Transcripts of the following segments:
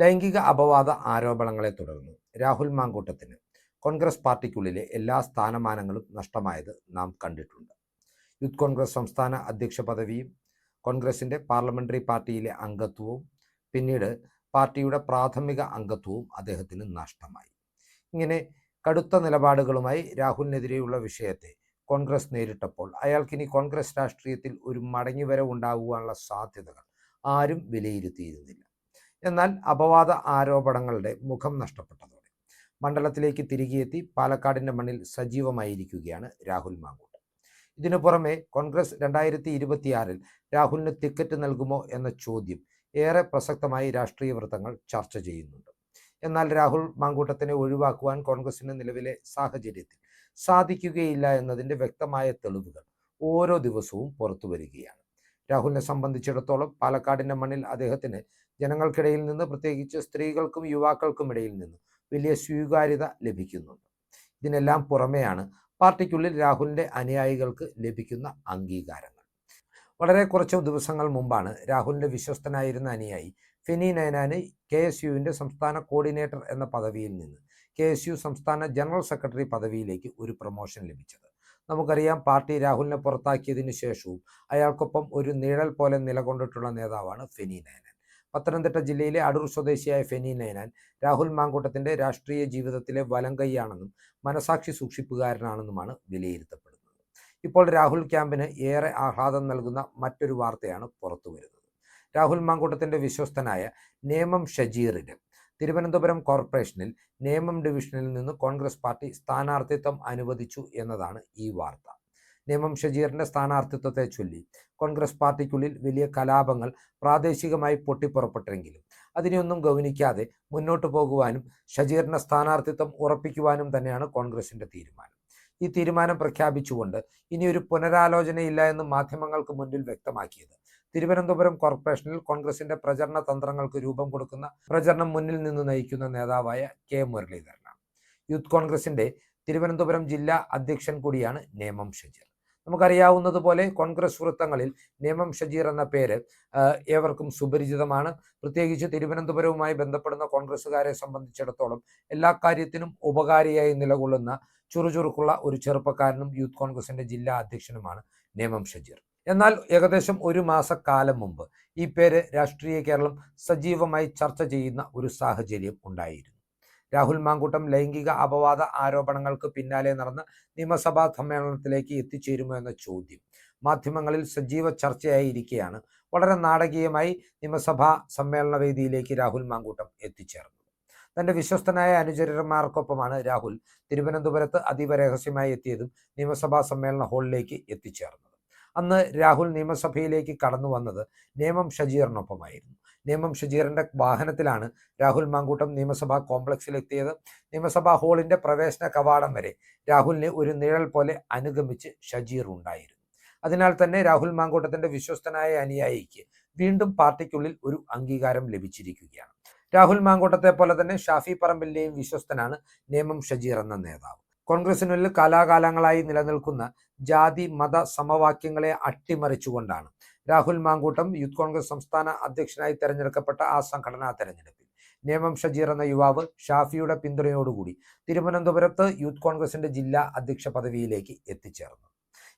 ലൈംഗിക അപവാദ ആരോപണങ്ങളെ തുടർന്ന്. രാഹുൽ മാങ്കൂട്ടത്തിന് കോൺഗ്രസ് പാർട്ടിക്കുള്ളിലെ എല്ലാ സ്ഥാനമാനങ്ങളും നഷ്ടമായത് നാം കണ്ടിട്ടുണ്ട്. യൂത്ത് കോൺഗ്രസ് സംസ്ഥാന അധ്യക്ഷ പദവിയും കോൺഗ്രസിന്റെ പാർലമെന്ററി പാർട്ടിയിലെ അംഗത്വവും പിന്നീട് പാർട്ടിയുടെ പ്രാഥമിക അംഗത്വവും അദ്ദേഹത്തിന് നഷ്ടമായി. ഇങ്ങനെ കടുത്ത നിലപാടുകളുമായി രാഹുലിനെതിരെയുള്ള വിഷയത്തെ കോൺഗ്രസ് നേരിട്ടപ്പോൾ അയാൾക്കിനി കോൺഗ്രസ് രാഷ്ട്രീയത്തിൽ ഒരു മടങ്ങിവരവ് ഉണ്ടാകുവാനുള്ള സാധ്യതകൾ ആരും വിലയിരുത്തിയിരുന്നില്ല. എന്നാൽ അപവാദ ആരോപണങ്ങളുടെ മുഖം നഷ്ടപ്പെട്ടതോടെ മണ്ഡലത്തിലേക്ക് തിരികെയെത്തി പാലക്കാടിന്റെ മണ്ണിൽ സജീവമായിരിക്കുകയാണ് രാഹുൽ മാങ്കൂട്ട്. ഇതിനു പുറമെ കോൺഗ്രസ് രണ്ടായിരത്തി ഇരുപത്തിയാറിൽ രാഹുലിന് ടിക്കറ്റ് നൽകുമോ എന്ന ചോദ്യം ഏറെ പ്രസക്തമായി രാഷ്ട്രീയ വൃത്തങ്ങൾ ചർച്ച ചെയ്യുന്നുണ്ട്. എന്നാൽ രാഹുൽ മാങ്കൂട്ടത്തിനെ ഒഴിവാക്കുവാൻ കോൺഗ്രസിന് നിലവിലെ സാഹചര്യത്തിൽ സാധിക്കുകയില്ല എന്നതിന്റെ വ്യക്തമായ തെളിവുകൾ ഓരോ ദിവസവും പുറത്തു വരികയാണ്. രാഹുലിനെ സംബന്ധിച്ചിടത്തോളം പാലക്കാടിന്റെ മണ്ണിൽ അദ്ദേഹത്തിന് ജനങ്ങൾക്കിടയിൽ നിന്ന് പ്രത്യേകിച്ച് സ്ത്രീകൾക്കും യുവാക്കൾക്കും ഇടയിൽ നിന്ന് വലിയ സ്വീകാര്യത ലഭിക്കുന്നുണ്ട്. ഇതിനെല്ലാം പുറമെയാണ് പാർട്ടിക്കുള്ളിൽ രാഹുലിന്റെ അനുയായികൾക്ക് ലഭിക്കുന്ന അംഗീകാരങ്ങൾ. വളരെ കുറച്ച് ദിവസങ്ങൾ മുമ്പാണ് രാഹുലിന്റെ വിശ്വസ്തനായിരുന്ന അനുയായി ഫെനി നയനാന് കെ എസ് യുവിന്റെ സംസ്ഥാന കോർഡിനേറ്റർ എന്ന പദവിയിൽ നിന്ന് കെ എസ് യു സംസ്ഥാന ജനറൽ സെക്രട്ടറി പദവിയിലേക്ക് ഒരു പ്രൊമോഷൻ ലഭിച്ചത്. നമുക്കറിയാം പാർട്ടി രാഹുലിനെ പുറത്താക്കിയതിനു ശേഷവും അയാൾക്കൊപ്പം ഒരു നിഴൽ പോലെ നിലകൊണ്ടിട്ടുള്ള നേതാവാണ് ഫെനി നയനാൻ. പത്തനംതിട്ട ജില്ലയിലെ അടൂർ സ്വദേശിയായ ഫെനി നയനാൻ രാഹുൽ മാങ്കൂട്ടത്തിന്റെ രാഷ്ട്രീയ ജീവിതത്തിലെ വലം കൈയാണെന്നും മനസാക്ഷി സൂക്ഷിപ്പുകാരനാണെന്നുമാണ് വിലയിരുത്തപ്പെടുന്നത്. ഇപ്പോൾ രാഹുൽ ക്യാമ്പിന് ഏറെ ആഹ്ലാദം നൽകുന്ന മറ്റൊരു വാർത്തയാണ് പുറത്തു വരുന്നത് രാഹുൽ മാങ്കൂട്ടത്തിന്റെ വിശ്വസ്തനായ നേമം ഷജീറിന് തിരുവനന്തപുരം കോർപ്പറേഷനിൽ നേമം ഡിവിഷനിൽ നിന്ന് കോൺഗ്രസ് പാർട്ടി സ്ഥാനാർത്ഥിത്വം അനുവദിച്ചു എന്നതാണ് ഈ വാർത്ത. നേമം ഷജീറിന്റെ സ്ഥാനാർത്ഥിത്വത്തെ ചൊല്ലി കോൺഗ്രസ് പാർട്ടിക്കുള്ളിൽ വലിയ കലാപങ്ങൾ പ്രാദേശികമായി പൊട്ടിപ്പുറപ്പെട്ടെങ്കിലും അതിനെയൊന്നും ഗൗനിക്കാതെ മുന്നോട്ടു പോകുവാനും ഷജീറിന്റെ സ്ഥാനാർത്ഥിത്വം ഉറപ്പിക്കുവാനും തന്നെയാണ് കോൺഗ്രസിന്റെ തീരുമാനം. ഈ തീരുമാനം പ്രഖ്യാപിച്ചുകൊണ്ട് ഇനിയൊരു പുനരാലോചനയില്ല എന്ന് മാധ്യമങ്ങൾക്ക് മുന്നിൽ വ്യക്തമാക്കിയത് തിരുവനന്തപുരം കോർപ്പറേഷനിൽ കോൺഗ്രസിന്റെ പ്രചരണ തന്ത്രങ്ങൾക്ക് രൂപം കൊടുക്കുന്ന പ്രചരണം മുന്നിൽ നിന്ന് നയിക്കുന്ന നേതാവായ കെ മുരളീധരനാണ്. യൂത്ത് കോൺഗ്രസിന്റെ തിരുവനന്തപുരം ജില്ലാ അധ്യക്ഷൻ കൂടിയാണ് നേമം ഷജീർ. നമുക്കറിയാവുന്നതുപോലെ കോൺഗ്രസ് വൃത്തങ്ങളിൽ നേമം ഷജീർ എന്ന പേര് ഏവർക്കും സുപരിചിതമാണ്. പ്രത്യേകിച്ച് തിരുവനന്തപുരവുമായി ബന്ധപ്പെടുന്ന കോൺഗ്രസ്സുകാരെ സംബന്ധിച്ചിടത്തോളം എല്ലാ കാര്യത്തിനും ഉപകാരിയായി നിലകൊള്ളുന്ന ചുറുചുറുക്കുള്ള ഒരു ചെറുപ്പക്കാരനും യൂത്ത് കോൺഗ്രസിന്റെ ജില്ലാ അധ്യക്ഷനുമാണ് നേമം ഷജീർ. എന്നാൽ ഏകദേശം ഒരു മാസക്കാലം മുമ്പ് ഈ പേര് രാഷ്ട്രീയ കേരളം സജീവമായി ചർച്ച ചെയ്യുന്ന ഒരു സാഹചര്യം ഉണ്ടായിരുന്നു. രാഹുൽ മാങ്കൂട്ടം ലൈംഗിക അപവാദ ആരോപണങ്ങൾക്ക് പിന്നാലെ നടന്ന നിയമസഭാ സമ്മേളനത്തിലേക്ക് എത്തിച്ചേരുമോ എന്ന ചോദ്യം മാധ്യമങ്ങളിൽ സജീവ ചർച്ചയായിരിക്കെയാണ് വളരെ നാടകീയമായി നിയമസഭാ സമ്മേളന വേദിയിലേക്ക് രാഹുൽ മാങ്കൂട്ടം എത്തിച്ചേർന്നത്. തന്റെ വിശ്വസ്തനായ അനുചരന്മാർക്കൊപ്പമാണ് രാഹുൽ തിരുവനന്തപുരത്ത് അതീവ രഹസ്യമായി എത്തിയതും നിയമസഭാ സമ്മേളന ഹാളിലേക്ക് എത്തിച്ചേർന്നത്. അന്ന് രാഹുൽ നിയമസഭയിലേക്ക് കടന്നു വന്നത് നേമം ഷജീറിനൊപ്പമായിരുന്നു. നേമം ഷജീറിന്റെ വാഹനത്തിലാണ് രാഹുൽ മാങ്കൂട്ടം നിയമസഭാ കോംപ്ലക്സിൽ എത്തിയത് നിയമസഭാ ഹാളിന്റെ പ്രവേശന കവാടം വരെ രാഹുലിനെ ഒരു നിഴൽ പോലെ അനുഗമിച്ച് ഷജീർ ഉണ്ടായിരുന്നു. അതിനാൽ തന്നെ രാഹുൽ മാങ്കൂട്ടത്തിന്റെ വിശ്വസ്തനായ അനുയായിക്ക് വീണ്ടും പാർട്ടിക്കുള്ളിൽ ഒരു അംഗീകാരം ലഭിച്ചിരിക്കുകയാണ്. രാഹുൽ മാങ്കൂട്ടത്തെ പോലെ തന്നെ ഷാഫി പറമ്പിലിന്റെയും വിശ്വസ്തനാണ് നേമം ഷജീർ എന്ന നേതാവ്. കോൺഗ്രസിനുള്ളിൽ കാലാകാലങ്ങളായി നിലനിൽക്കുന്ന ജാതി മത സമവാക്യങ്ങളെ അട്ടിമറിച്ചുകൊണ്ടാണ്. രാഹുൽ മാങ്കൂട്ടം യൂത്ത് കോൺഗ്രസ് സംസ്ഥാന അധ്യക്ഷനായി തെരഞ്ഞെടുക്കപ്പെട്ട ആ സംഘടനാ തെരഞ്ഞെടുപ്പിൽ. നേമം ഷജീർ എന്ന യുവാവ് ഷാഫിയുടെ പിന്തുണയോടുകൂടി തിരുവനന്തപുരത്ത് യൂത്ത് കോൺഗ്രസിന്റെ ജില്ലാ അധ്യക്ഷ പദവിയിലേക്ക് എത്തിച്ചേർന്നു.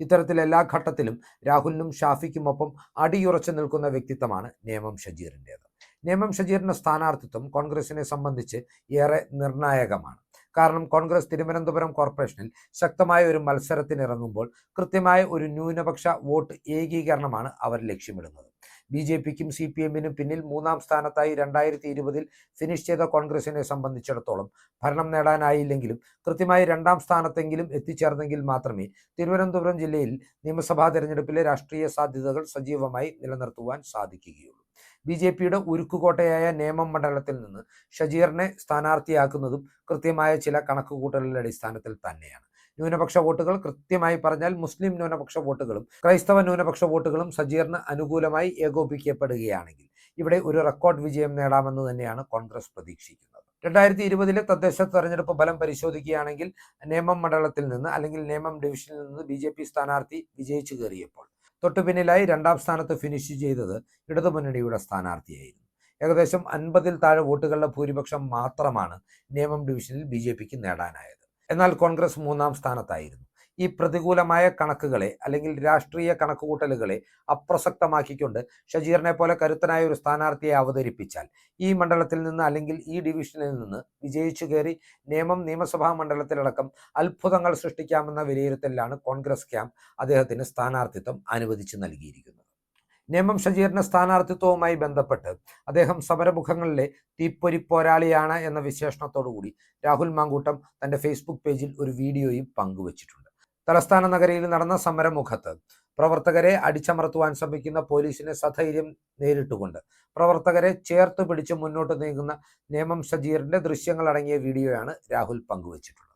ഇത്തരത്തിൽ എല്ലാ ഘട്ടത്തിലും രാഹുലിനും ഷാഫിക്കുമൊപ്പം അടിയുറച്ചു നിൽക്കുന്ന വ്യക്തിത്വമാണ് നേമം ഷജീറിന്റെത് നേമം ഷജീറിന്റെ സ്ഥാനാർത്ഥിത്വം കോൺഗ്രസിനെ സംബന്ധിച്ച് ഏറെ നിർണായകമാണ്. കാരണം കോൺഗ്രസ് തിരുവനന്തപുരം കോർപ്പറേഷനിൽ ശക്തമായ ഒരു മത്സരത്തിനിറങ്ങുമ്പോൾ കൃത്യമായ ഒരു ന്യൂനപക്ഷ വോട്ട് ഏകീകരണമാണ് അവർ ലക്ഷ്യമിടുന്നത്. ബി ജെ പിക്കും സി പി എമ്മിനും പിന്നിൽ മൂന്നാം സ്ഥാനത്തായി രണ്ടായിരത്തി ഇരുപതിൽ ഫിനിഷ് ചെയ്ത കോൺഗ്രസിനെ സംബന്ധിച്ചിടത്തോളം ഭരണം നേടാനായില്ലെങ്കിലും കൃത്യമായി രണ്ടാം സ്ഥാനത്തെങ്കിലും എത്തിച്ചേർന്നെങ്കിൽ മാത്രമേ തിരുവനന്തപുരം ജില്ലയിൽ നിയമസഭാ തെരഞ്ഞെടുപ്പിലെ രാഷ്ട്രീയ സാധ്യതകൾ സജീവമായി നിലനിർത്തുവാൻ സാധിക്കുകയുള്ളൂ. ബി ജെ പിയുടെ ഉരുക്കുകോട്ടയായ നേമം മണ്ഡലത്തിൽ നിന്ന് ഷജീറിനെ സ്ഥാനാർത്ഥിയാക്കുന്നതും കൃത്യമായ ചില കണക്കുകൂട്ടലുകളുടെ അടിസ്ഥാനത്തിൽ തന്നെയാണ്. ന്യൂനപക്ഷ വോട്ടുകൾ കൃത്യമായി പറഞ്ഞാൽ മുസ്ലിം ന്യൂനപക്ഷ വോട്ടുകളും ക്രൈസ്തവ ന്യൂനപക്ഷ വോട്ടുകളും സജീറിന് അനുകൂലമായി ഏകോപിക്കപ്പെടുകയാണെങ്കിൽ ഇവിടെ ഒരു റെക്കോർഡ് വിജയം നേടാമെന്ന് തന്നെയാണ് കോൺഗ്രസ് പ്രതീക്ഷിക്കുന്നത്. രണ്ടായിരത്തി ഇരുപതിലെ തദ്ദേശ തെരഞ്ഞെടുപ്പ് ഫലം പരിശോധിക്കുകയാണെങ്കിൽ നേമം മണ്ഡലത്തിൽ നിന്ന് അല്ലെങ്കിൽ നേമം ഡിവിഷനിൽ നിന്ന് ബി സ്ഥാനാർത്ഥി വിജയിച്ചു കയറിയപ്പോൾ തൊട്ടുപിന്നിലായി രണ്ടാം സ്ഥാനത്ത് ഫിനിഷ് ചെയ്തത് ഇടതുമുന്നണിയുടെ സ്ഥാനാർത്ഥിയായിരുന്നു. ഏകദേശം അൻപതിൽ താഴെ വോട്ടുകളുടെ ഭൂരിപക്ഷം മാത്രമാണ് നേമം ഡിവിഷനിൽ ബി നേടാനായത്. എന്നാൽ കോൺഗ്രസ് മൂന്നാം സ്ഥാനത്തായിരുന്നു. ഈ പ്രതികൂലമായ കണക്കുകളെ അല്ലെങ്കിൽ രാഷ്ട്രീയ കണക്കുകൂട്ടലുകളെ അപ്രസക്തമാക്കിക്കൊണ്ട് ഷജീറിനെ പോലെ കരുത്തനായ ഒരു സ്ഥാനാർത്ഥിയെ അവതരിപ്പിച്ചാൽ ഈ മണ്ഡലത്തിൽ നിന്ന് അല്ലെങ്കിൽ ഈ ഡിവിഷനിൽ നിന്ന് വിജയിച്ചു കയറി നിയമം നിയമസഭാ മണ്ഡലത്തിലടക്കം അത്ഭുതങ്ങൾ സൃഷ്ടിക്കാമെന്ന വിലയിരുത്തലിലാണ് കോൺഗ്രസ് ക്യാമ്പ് അദ്ദേഹത്തിന് സ്ഥാനാർത്ഥിത്വം അനുവദിച്ചു നൽകിയിരിക്കുന്നത്. നേമം ഷജീറിന്റെ സ്ഥാനാർത്ഥിത്വവുമായി ബന്ധപ്പെട്ട് അദ്ദേഹം സമരമുഖങ്ങളിലെ തീപ്പൊരി പോരാളിയാണ് എന്ന വിശേഷണത്തോടുകൂടി രാഹുൽ മാങ്കൂട്ടം തന്റെ ഫേസ്ബുക്ക് പേജിൽ ഒരു വീഡിയോയും പങ്കുവച്ചിട്ടുണ്ട്. തലസ്ഥാന നഗരിയിൽ നടന്ന സമരമുഖത്ത് പ്രവർത്തകരെ അടിച്ചമർത്തുവാൻ ശ്രമിക്കുന്ന പോലീസിനെ സധൈര്യം നേരിട്ടുകൊണ്ട് പ്രവർത്തകരെ ചേർത്ത് പിടിച്ച് മുന്നോട്ട് നീങ്ങുന്ന നേമം ഷജീറിന്റെ ദൃശ്യങ്ങൾ അടങ്ങിയ വീഡിയോയാണ് രാഹുൽ പങ്കുവച്ചിട്ടുള്ളത്.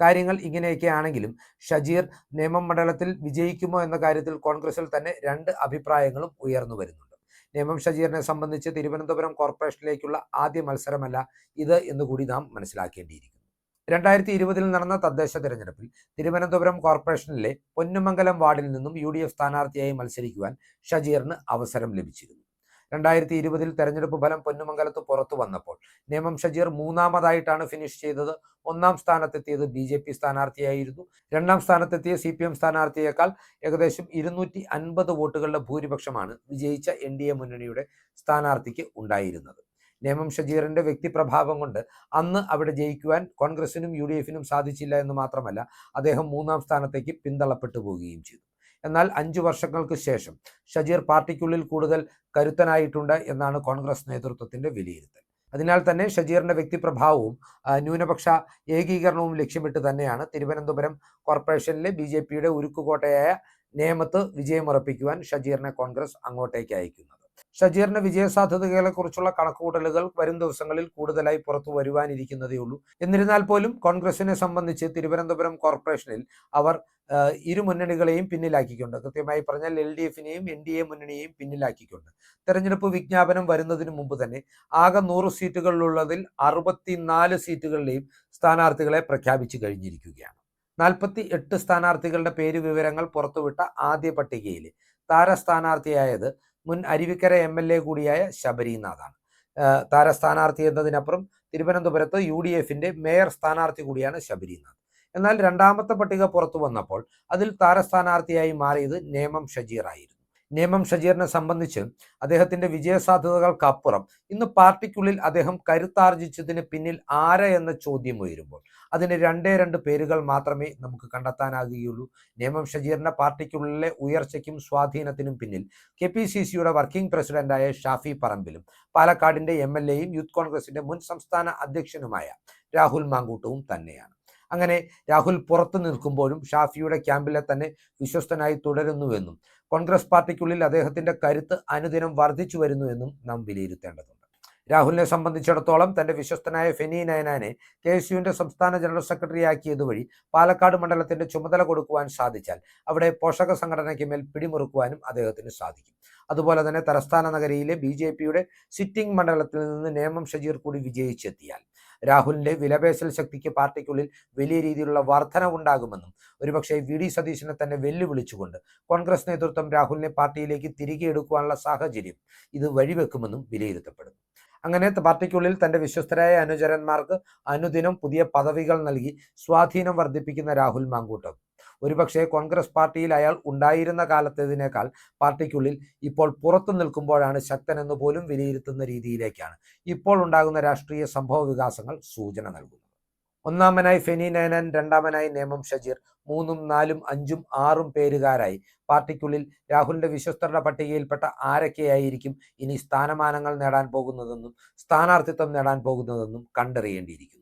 കാര്യങ്ങൾ ഇങ്ങനെയൊക്കെ ആണെങ്കിലും ഷജീർ നേമം മണ്ഡലത്തിൽ വിജയിക്കുമോ എന്ന കാര്യത്തിൽ കോൺഗ്രസിൽ തന്നെ രണ്ട് അഭിപ്രായങ്ങളും ഉയർന്നു വരുന്നുണ്ട്. നേമം ഷജീറിനെ സംബന്ധിച്ച് തിരുവനന്തപുരം കോർപ്പറേഷനിലേക്കുള്ള ആദ്യ മത്സരമല്ല ഇത് എന്നുകൂടി നാം മനസ്സിലാക്കേണ്ടിയിരിക്കുന്നു. രണ്ടായിരത്തി ഇരുപതിൽ നടന്ന തദ്ദേശ തെരഞ്ഞെടുപ്പിൽ തിരുവനന്തപുരം കോർപ്പറേഷനിലെ പൊന്നുമംഗലം വാർഡിൽ നിന്നും യു ഡി എഫ് സ്ഥാനാർത്ഥിയായി മത്സരിക്കുവാൻ ഷജീറിന് അവസരം ലഭിച്ചിരുന്നു. രണ്ടായിരത്തി ഇരുപതിൽ തെരഞ്ഞെടുപ്പ് ഫലം പൊന്നുമംഗലത്ത് പുറത്തു വന്നപ്പോൾ നേമം ഷജീർ മൂന്നാമതായിട്ടാണ് ഫിനിഷ് ചെയ്തത്. ഒന്നാം സ്ഥാനത്തെത്തിയത് ബി ജെ പി സ്ഥാനാർത്ഥിയായിരുന്നു. രണ്ടാം സ്ഥാനത്തെത്തിയ സി പി എം സ്ഥാനാർത്ഥിയേക്കാൾ ഏകദേശം ഇരുന്നൂറ്റി അൻപത് വോട്ടുകളുടെ ഭൂരിപക്ഷമാണ് വിജയിച്ച എൻ ഡി എ മുന്നണിയുടെ സ്ഥാനാർത്ഥിക്ക് ഉണ്ടായിരുന്നത്. നേമം ഷജീറിന്റെ വ്യക്തിപ്രഭാവം കൊണ്ട് അന്ന് അവിടെ ജയിക്കുവാൻ കോൺഗ്രസിനും യു ഡി എഫിനും സാധിച്ചില്ല എന്ന് മാത്രമല്ല അദ്ദേഹം മൂന്നാം സ്ഥാനത്തേക്ക് പിന്തള്ളപ്പെട്ടു പോവുകയും ചെയ്തു. എന്നാൽ അഞ്ചു വർഷങ്ങൾക്ക് ശേഷം ഷജീർ പാർട്ടിക്കുള്ളിൽ കൂടുതൽ കരുത്തനായിട്ടുണ്ട് എന്നാണ് കോൺഗ്രസ് നേതൃത്വത്തിന്റെ വിലയിരുത്തൽ. അതിനാൽ തന്നെ ഷജീറിന്റെ വ്യക്തിപ്രഭാവവും ന്യൂനപക്ഷ ഏകീകരണവും ലക്ഷ്യമിട്ട് തന്നെയാണ് തിരുവനന്തപുരം കോർപ്പറേഷനിലെ ബി ജെ പിയുടെ ഉരുക്കുകോട്ടയായ നേമത്ത് വിജയമുറപ്പിക്കുവാൻ ഷജീറിനെ കോൺഗ്രസ് അങ്ങോട്ടേക്ക് അയക്കുന്നത്. ഷജീറിന്റെ വിജയസാധ്യതകളെ കുറിച്ചുള്ള കണക്കുകൂട്ടലുകൾ വരും ദിവസങ്ങളിൽ കൂടുതലായി പുറത്തു വരുവാനിരിക്കുന്നതേ ഉള്ളൂ. എന്നിരുന്നാൽ പോലും കോൺഗ്രസിനെ സംബന്ധിച്ച് തിരുവനന്തപുരം കോർപ്പറേഷനിൽ അവർ ഇരു മുന്നണികളെയും പിന്നിലാക്കിക്കൊണ്ട് കൃത്യമായി പറഞ്ഞാൽ എൽ ഡി എഫിനെയും എൻ ഡി എ മുന്നണിയെയും പിന്നിലാക്കിക്കൊണ്ട്. തെരഞ്ഞെടുപ്പ് വിജ്ഞാപനം വരുന്നതിന് മുമ്പ് തന്നെ ആകെ നൂറ് സീറ്റുകളിലുള്ളതിൽ അറുപത്തിനാല് സീറ്റുകളിലെയും സ്ഥാനാർത്ഥികളെ പ്രഖ്യാപിച്ചു കഴിഞ്ഞിരിക്കുകയാണ്. നാൽപ്പത്തി എട്ട് സ്ഥാനാർത്ഥികളുടെ പേര് വിവരങ്ങൾ പുറത്തുവിട്ട ആദ്യ പട്ടികയിൽ താര സ്ഥാനാർത്ഥിയായത് മുൻ അരുവിക്കര എം എൽ എ കൂടിയായ ശബരിനാഥാണ്. താര സ്ഥാനാർത്ഥി എന്നതിനപ്പുറം തിരുവനന്തപുരത്ത് യു ഡി എഫിന്റെ മേയർ സ്ഥാനാർത്ഥി കൂടിയാണ് ശബരിനാഥ്. എന്നാൽ രണ്ടാമത്തെ പട്ടിക പുറത്തു വന്നപ്പോൾ അതിൽ താരസ്ഥാനാർത്ഥിയായി മാറിയത് നേമം ഷജീർ ആയിരുന്നു നേമം ഷജീറിനെ സംബന്ധിച്ച് അദ്ദേഹത്തിന്റെ വിജയസാധ്യതകൾക്കപ്പുറം ഇന്ന് പാർട്ടിക്കുള്ളിൽ അദ്ദേഹം കരുത്താർജിച്ചതിന് പിന്നിൽ ആര എന്ന ചോദ്യം ഉയരുമ്പോൾ അതിന് രണ്ടേ രണ്ട് പേരുകൾ മാത്രമേ നമുക്ക് കണ്ടെത്താനാകുകയുള്ളൂ. നേമം ഷജീറിന്റെ പാർട്ടിക്കുള്ളിലെ ഉയർച്ചയ്ക്കും സ്വാധീനത്തിനും പിന്നിൽ കെ പി സി സിയുടെ വർക്കിംഗ് പ്രസിഡന്റായ ഷാഫി പറമ്പിലും പാലക്കാടിന്റെ എം എൽ എയും യൂത്ത് കോൺഗ്രസിന്റെ മുൻ സംസ്ഥാന അധ്യക്ഷനുമായ രാഹുൽ മാങ്കൂട്ടവും തന്നെയാണ്. അങ്ങനെ രാഹുൽ പുറത്തു നിൽക്കുമ്പോഴും ഷാഫിയുടെ ക്യാമ്പിലെ തന്നെ വിശ്വസ്തനായി തുടരുന്നുവെന്നും കോൺഗ്രസ് പാർട്ടിക്കുള്ളിൽ അദ്ദേഹത്തിന്റെ കരുത്ത് അനുദിനം വർദ്ധിച്ചു വരുന്നുവെന്നും നാം വിലയിരുത്തേണ്ടതുണ്ട്. രാഹുലിനെ സംബന്ധിച്ചിടത്തോളം തന്റെ വിശ്വസ്തനായ ഫെനി നയനാനെ കെ എസ് യുവിന്റെ സംസ്ഥാന ജനറൽ സെക്രട്ടറി ആക്കിയത് വഴി പാലക്കാട് മണ്ഡലത്തിന്റെ ചുമതല കൊടുക്കുവാൻ സാധിച്ചാൽ അവിടെ പോഷക സംഘടനയ്ക്ക് മേൽ പിടിമുറുക്കുവാനും അദ്ദേഹത്തിന് സാധിക്കും. അതുപോലെ തന്നെ തലസ്ഥാന നഗരിയിലെ ബി ജെ പിയുടെ സിറ്റിംഗ് മണ്ഡലത്തിൽ നിന്ന് നേമം ഷജീർ കൂടി വിജയിച്ചെത്തിയാൽ രാഹുലിന്റെ വിലപേശൽ ശക്തിക്ക് പാർട്ടിക്കുള്ളിൽ വലിയ രീതിയിലുള്ള വർധനവുണ്ടാകുമെന്നും ഒരുപക്ഷെ വി. ഡി. സതീശനെ തന്നെ വെല്ലുവിളിച്ചുകൊണ്ട് കോൺഗ്രസ് നേതൃത്വം രാഹുലിനെ പാർട്ടിയിലേക്ക് തിരികെ എടുക്കുവാനുള്ള സാഹചര്യം ഇത് വഴിവെക്കുമെന്നും വിലയിരുത്തപ്പെടുന്നു. അങ്ങനെ പാർട്ടിക്കുള്ളിൽ തന്റെ വിശ്വസ്തരായ അനുചരന്മാർക്ക് അനുദിനം പുതിയ പദവികൾ നൽകി സ്വാധീനം വർദ്ധിപ്പിക്കുന്ന രാഹുൽ മാങ്കൂട്ടം ഒരുപക്ഷെ കോൺഗ്രസ് പാർട്ടിയിൽ അയാൾ ഉണ്ടായിരുന്ന കാലത്തേതിനേക്കാൾ പാർട്ടിക്കുള്ളിൽ ഇപ്പോൾ പുറത്തു നിൽക്കുമ്പോഴാണ് ശക്തൻ എന്ന് പോലും വിലയിരുത്തുന്ന രീതിയിലേക്കാണ് ഇപ്പോൾ ഉണ്ടാകുന്ന രാഷ്ട്രീയ സംഭവ വികാസങ്ങൾ സൂചന നൽകുന്നത്. ഒന്നാമനായി ഫെനി നയനൻ രണ്ടാമനായി നേമം ഷജീർ മൂന്നും നാലും അഞ്ചും ആറും പേരുകാരായി. പാർട്ടിക്കുള്ളിൽ രാഹുലിന്റെ വിശ്വസ്തരുടെ പട്ടികയിൽപ്പെട്ട ആരൊക്കെയായിരിക്കും ഇനി സ്ഥാനമാനങ്ങൾ നേടാൻ പോകുന്നതെന്നും സ്ഥാനാർത്ഥിത്വം നേടാൻ പോകുന്നതെന്നും കണ്ടറിയേണ്ടിയിരിക്കുന്നു.